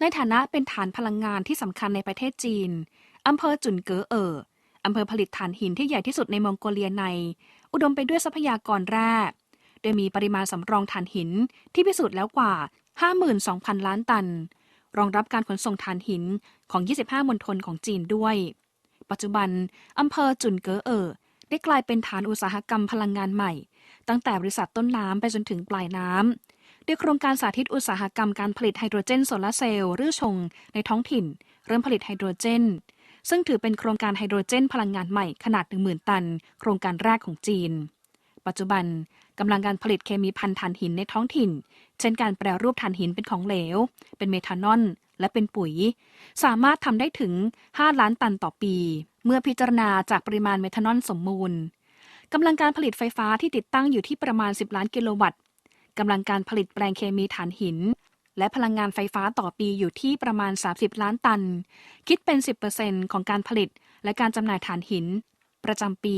ในฐานะเป็นฐานพลังงานที่สำคัญในประเทศจีน อำเภอจุนเก๋อเอ๋ออำเภอผลิตถ่านหินที่ใหญ่ที่สุดในมองโกเลียใน อุดมไปด้วยทรัพยากรแร่โดยมีปริมาณสำรองถ่านหินที่พิสูจน์แล้วกว่า 52,000 ล้านตัน รองรับการขนส่งถ่านหินของ 25 มณฑลของจีนด้วย ปัจจุบันอำเภอจุนเก๋อเอ๋อได้กลายเป็นฐานอุตสาหกรรมพลังงานใหม่ ตั้งแต่บริษัทต้นน้ำไปจนถึงปลายน้ำ โดยโครงการสาธิตอุตสาหกรรมการผลิตไฮโดรเจนโซลาร์เซลล์หรือชง ในท้องถิ่น เริ่มผลิตไฮโดรเจน ซึ่งถือเป็นโครงการไฮโดรเจนพลังงานใหม่ขนาด 10,000 ตัน โครงการแรกของจีน ปัจจุบันกำลังการผลิตเคมีพันถ่านหินในท้องถิ่น เช่นการแปรรูปถ่านหินเป็นของเหลว เป็นเมทานอลและเป็นปุ๋ย สามารถทำได้ถึง 5 ล้านตันต่อปี เมื่อพิจารณาจากปริมาณเมทานอลสมมูลกำลังการผลิตไฟฟ้าที่ติดตั้งอยู่ที่ประมาณ 10 ล้านกิโลวัตต์ กำลังการผลิตแปลงเคมีฐานหิน และพลังงานไฟฟ้าต่อปีอยู่ที่ประมาณ 30 ล้านตัน คิดเป็น 10%ของการผลิตและการจำหน่ายฐานหิน ประจำปี